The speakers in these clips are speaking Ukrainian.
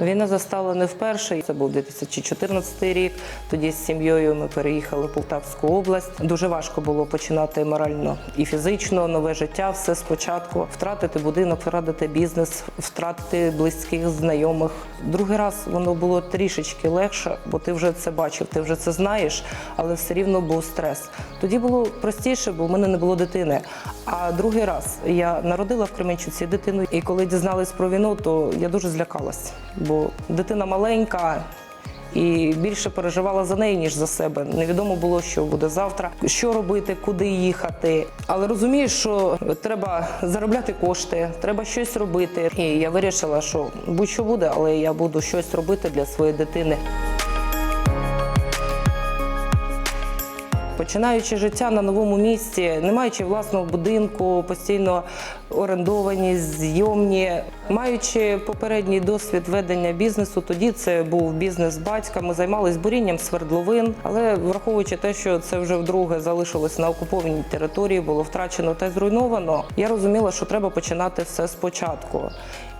Війна застала не вперше. Це був 2014 рік. Тоді з сім'єю ми переїхали в Полтавську область. Дуже важко було починати морально і фізично нове життя. Все спочатку втратити будинок, втратити бізнес, втратити близьких, знайомих. Другий раз воно було трішечки легше, бо ти вже це бачив, ти вже це знаєш, але все рівно був стрес. Тоді було простіше, бо в мене не було дитини. А другий раз я народила в Кременчуці дитину, і коли дізналась про війну, то я дуже злякалась, бо дитина маленька. І більше переживала за неї, ніж за себе. Невідомо було, що буде завтра, що робити, куди їхати. Але розумієш, що треба заробляти кошти, треба щось робити. І я вирішила, що будь-що буде, але я буду щось робити для своєї дитини. Починаючи життя на новому місці, не маючи власного будинку, постійно орендовані, зйомні, маючи попередній досвід ведення бізнесу, тоді це був бізнес батька. Ми займалися бурінням свердловин, але враховуючи те, що це вже вдруге залишилось на окупованій території, було втрачено та зруйновано. Я розуміла, що треба починати все спочатку.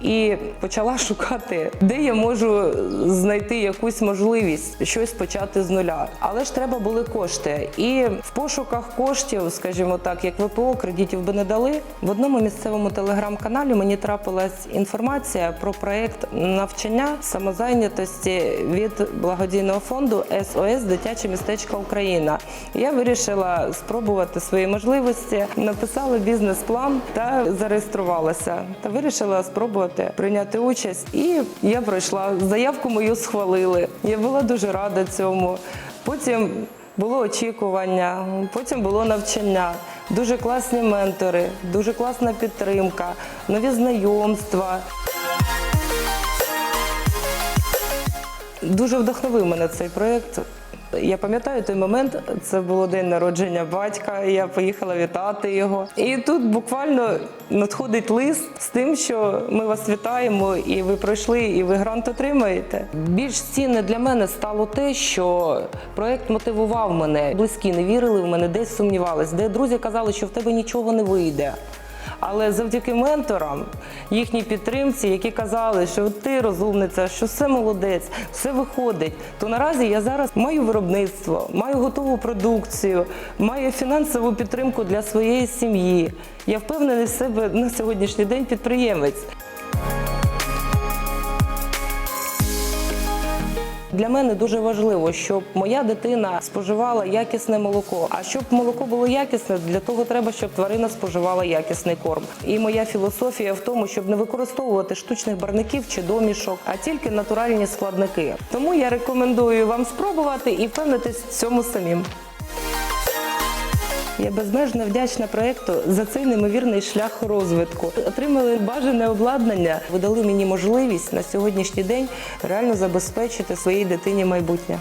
І почала шукати, де я можу знайти якусь можливість щось почати з нуля. Але ж треба були кошти. І в пошуках коштів, скажімо так, як ВПО, кредитів би не дали. В одному місцевому телеграм-каналі мені трапилась інформація про проект навчання самозайнятості від благодійного фонду СОС Дитяче містечко Україна. Я вирішила спробувати свої можливості, написала бізнес-план та зареєструвалася. Та вирішила спробувати прийняти участь. І я пройшла. Заявку мою схвалили. Я була дуже рада цьому. Потім було очікування, потім було навчання. Дуже класні ментори, дуже класна підтримка, нові знайомства. Дуже вдохновив мене цей проєкт. Я пам'ятаю той момент, це було день народження батька. Я поїхала вітати його. І тут буквально надходить лист з тим, що ми вас вітаємо, і ви пройшли, і ви грант отримаєте. Більш цінне для мене стало те, що проект мотивував мене. Близькі не вірили в мене, десь сумнівались, де друзі казали, що в тебе нічого не вийде. Але завдяки менторам, їхній підтримці, які казали, що ти розумниця, що все молодець, все виходить. То наразі я зараз маю виробництво, маю готову продукцію, маю фінансову підтримку для своєї сім'ї. Я впевнений в себе на сьогоднішній день підприємець. Для мене дуже важливо, щоб моя дитина споживала якісне молоко. А щоб молоко було якісне, для того треба, щоб тварина споживала якісний корм. І моя філософія в тому, щоб не використовувати штучних барників чи домішок, а тільки натуральні складники. Тому я рекомендую вам спробувати і впевнитись в цьому самим. Я безмежно вдячна проекту за цей неймовірний шлях розвитку. Отримали бажане обладнання, видали мені можливість на сьогоднішній день реально забезпечити своїй дитині майбутнє.